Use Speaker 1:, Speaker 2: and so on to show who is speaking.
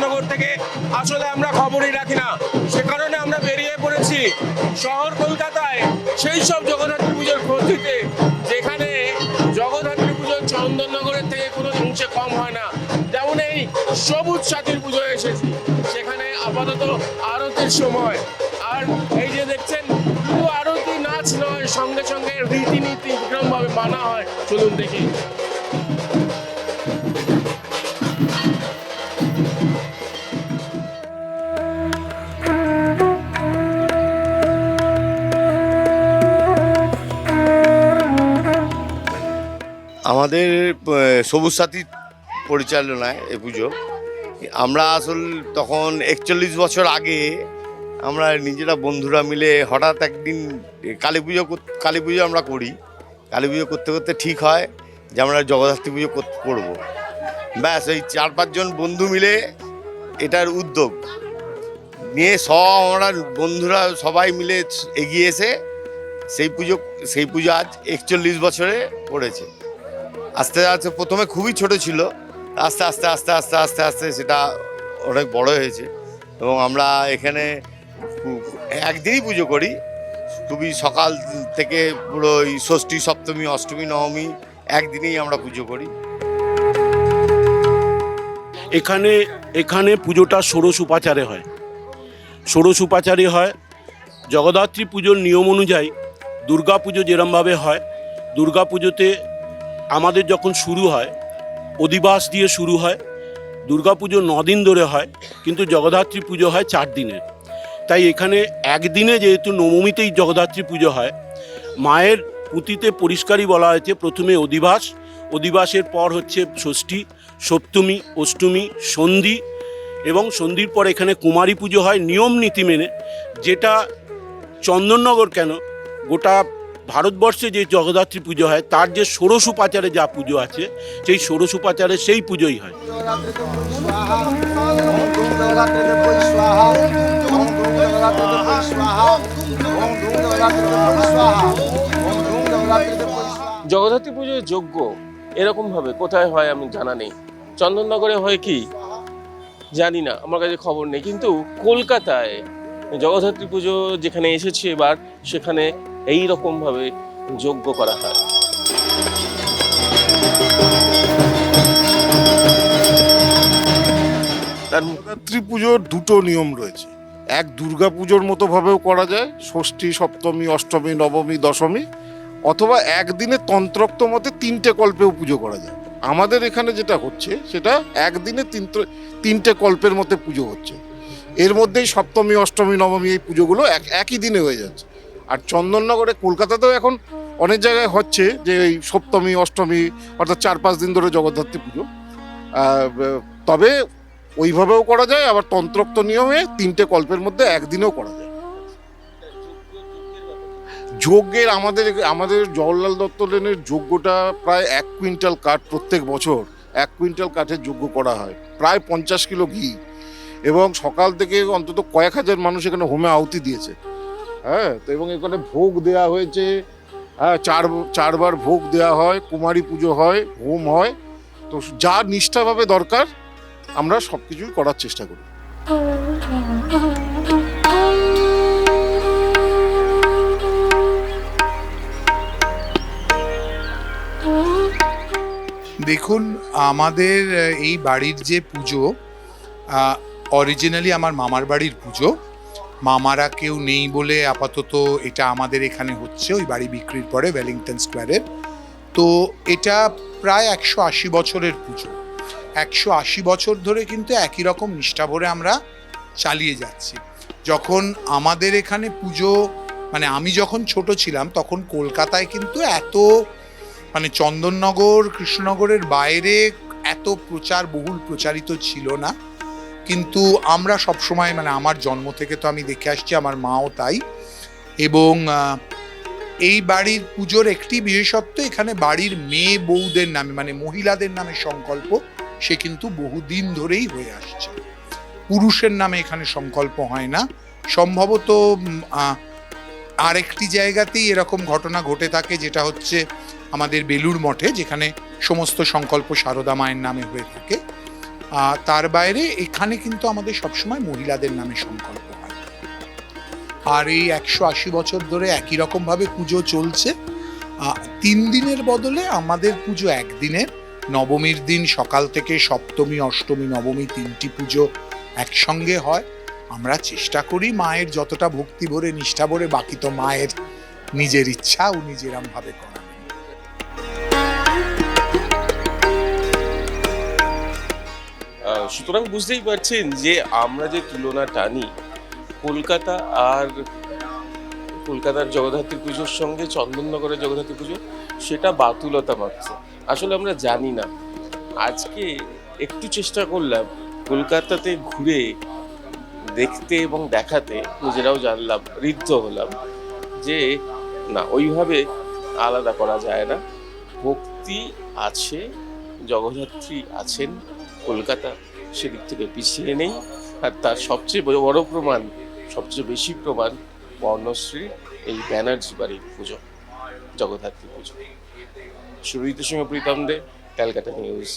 Speaker 1: চন্দননগর থেকে আসলে আমরা খবরই রাখি না। সে কারণে আমরা বেরিয়ে পড়েছি শহর কলকাতায়। সেই সব জগন্নাথী পুজোর দিতে যেখানে জগদ্ধাত্রী পুজো চন্দননগরের থেকে কোনো অংশে কম হয় না। যেমন এই সবুজ সাথীর পুজো এসেছি। সেখানে আপাতত আরতির সময়। আর এই যে দেখছেন শুধু আরতি নাচ নয়, সঙ্গে সঙ্গে রীতিনীতি বিক্রমভাবে মানা হয়। চলুন দেখি।
Speaker 2: আমাদের সবুজ সাথী পরিচালনায় এ পুজো। আমরা আসল তখন একচল্লিশ বছর আগে আমরা নিজেরা বন্ধুরা মিলে হঠাৎ একদিন কালী পুজো কালী পুজো আমরা করি। কালী পুজো করতে করতে ঠিক হয় যে আমরা জগদ্ধাত্রী পুজো কর- করব। ব্যাস ওই চার পাঁচজন বন্ধু মিলে এটার উদ্যোগ। নিয়ে সব আমরা বন্ধুরা সবাই মিলে এগিয়ে এসে সেই পুজো সেই পুজো আজ একচল্লিশ বছরে পড়েছে। আস্তে আস্তে প্রথমে খুবই ছোট ছিল, আস্তে আস্তে আস্তে আস্তে আস্তে আস্তে সেটা অনেক বড় হয়েছে এবং আমরা এখানে একদিনই পুজো করি। খুবই সকাল থেকে পুরো ওই ষষ্ঠী, সপ্তমী, অষ্টমী, নবমী একদিনেই আমরা পুজো করি।
Speaker 3: এখানে এখানে পুজোটা ষোড়শ উপাচারে হয়। ষোড়শ উপাচারে হয়। জগদ্ধাত্রী পুজোর নিয়ম অনুযায়ী দুর্গা পুজো যেরমভাবে হয়, দুর্গা পুজোতে আমাদের যখন শুরু হয়, অধিবাস দিয়ে শুরু হয় দুর্গা পুজো দিন ধরে হয়, কিন্তু জগদ্ধাত্রী পুজো হয় চার দিনে। তাই এখানে একদিনে যেহেতু নবমীতেই জগদ্ধাত্রী পুজো হয়, মায়ের পুঁতিতে পরিষ্কারই বলা হয়েছে, প্রথমে অধিবাস, অধিবাসের পর হচ্ছে ষষ্ঠী, সপ্তমী, অষ্টমী, সন্ধি এবং সন্ধির পর এখানে কুমারী পুজো হয় নিয়ম নীতি মেনে, যেটা চন্দননগর কেন, গোটা ভারতবর্ষে যে জগদ্ধাত্রী পুজো হয়, তার যে ষোড়শ উপাচারে যা পুজো আছে, সেই ষোড়শ উপাচারে সেই পুজোই হয়।
Speaker 1: জগদ্ধাত্রী পুজোর যোগ্য এরকম ভাবে কোথায় হয় আমি জানা নেই। চন্দননগরে হয় কি? জানি না, আমার কাছে খবর নেই। কিন্তু কলকাতায় জগদ্ধাত্রী পুজো যেখানে এসেছে এবার, সেখানে এই রকম ভাবে যোগ্য করা হয়। তার
Speaker 4: জগদ্ধাত্রী পুজোর দুটো নিয়ম রয়েছে। এক দুর্গা পুজোর মতো ভাবেও করা যায়, ষষ্ঠী, সপ্তমী, অষ্টমী, নবমী, দশমী, অথবা একদিনে তন্ত্রক্ত মতে তিনটে কল্পেও পুজো করা যায়। আমাদের এখানে যেটা হচ্ছে, সেটা একদিনে তিনটে তিনটে কল্পের মধ্যে পুজো হচ্ছে। এর মধ্যেই সপ্তমী, অষ্টমী, নবমী এই পুজোগুলো এক, একই দিনে হয়ে যাচ্ছে। আর চন্দননগরে কলকাতাতেও এখন অনেক জায়গায় হচ্ছে যে এই সপ্তমী, অষ্টমী, অর্থাৎ চার পাঁচ দিন ধরে জগদ্ধাত্রী পুজো। তবে ওইভাবেও করা যায়, আবার তন্ত্রোক্ত নিয়মে তিনটে কল্পের মধ্যে একদিনেও করা যায়। যজ্ঞের আমাদের আমাদের জওহরলাল দত্ত লেনের যজ্ঞটা প্রায় এক কুইন্টাল কাঠ প্রত্যেক বছর, এক কুইন্টাল কাঠের যজ্ঞ করা হয়। প্রায় পঞ্চাশ কিলো ঘি। এবং সকাল থেকে অন্তত কয়েক হাজার মানুষ এখানে হোমে আহুতি দিয়েছে। হ্যাঁ তো এবং এখানে ভোগ দেয়া হয়েছে। হ্যাঁ চার, চারবার ভোগ দেওয়া হয়, কুমারী পুজো হয়, হোম হয়। তো যা নিষ্ঠাভাবে দরকার, আমরা সব কিছুই করার চেষ্টা করি।
Speaker 5: দেখুন, আমাদের এই বাড়ির যে পুজো অরিজিনালি আমার মামার বাড়ির পুজো মামারা কেউ নেই বলে আপাতত এটা আমাদের এখানে হচ্ছে, ওই বাড়ি বিক্রির পরে ওয়েলিংটন স্কোয়ারের তো এটা প্রায় একশো আশি বছরের পুজো। একশো আশি বছর ধরে কিন্তু একই রকম নিষ্ঠা ভরে আমরা চালিয়ে যাচ্ছি। যখন আমাদের এখানে পুজো মানে আমি যখন ছোট ছিলাম, তখন কলকাতায় কিন্তু এত মানে চন্দননগর, কৃষ্ণনগরের বাইরে এত প্রচার, বহুল প্রচারিত ছিল না। কিন্তু আমরা সবসময় মানে আমার জন্ম থেকে তো আমি দেখে আসছি, আমার মাও তাই। এবং এই বাড়ির পুজোর একটি বিশেষত্ব, এখানে বাড়ির মেয়ে বউদের নামে মানে মহিলাদের নামে সংকল্প, সে কিন্তু বহুদিন ধরেই হয়ে আসছে। পুরুষের নামে এখানে সংকল্প হয় না। সম্ভবত আরেকটি জায়গাতেই এরকম ঘটনা ঘটে থাকে, যেটা হচ্ছে আমাদের বেলুর মঠে, যেখানে সমস্ত সংকল্প সারদা মায়ের নামে হয়ে থাকে। তার বাইরে এখানে কিন্তু আমাদের সবসময় মহিলাদের নামে সংকল্প হয়। আর এই একশো আশি বছর ধরে একই রকমভাবে পুজো চলছে। তিন দিনের বদলে আমাদের পুজো একদিনের। নবমীর দিন সকাল থেকে সপ্তমী, অষ্টমী, নবমী তিনটি পুজো একসঙ্গে হয়। আমরা চেষ্টা করি মায়ের যতটা ভক্তি ভরে, নিষ্ঠা ভরে, বাকি তো মায়ের নিজের ইচ্ছা উনি যেরম ভাবে
Speaker 1: সুতরাং বুঝতেই পারছেন যে আমরা যে তুলনা টানি, কলকাতা আর কলকাতার জগদ্ধাত্রী পুজোর সঙ্গে চন্দননগরের জগদ্ধাত্রী পুজো, সেটা বাতুলতা মাত্র আসলে আমরা জানি না। আজকে একটু চেষ্টা করলাম কলকাতাতে ঘুরে দেখতে এবং দেখাতে, নিজেরাও জানলাম, ঋদ্ধ হলাম যে না, ওইভাবে আলাদা করা যায় না। ভক্তি আছে, জগদ্ধাত্রী আছেন কলকাতা সেদিক থেকে পিছিয়ে নেই। আর তার সবচেয়ে বড় প্রমাণ, সবচেয়ে বেশি প্রমাণ বর্ণশ্রী এই ব্যানার্জি বাড়ির পুজো, জগদ্ধাত্রী পুজো। সুরজিতের সঙ্গে প্রীতম দে, ক্যালকাটা নিউজ।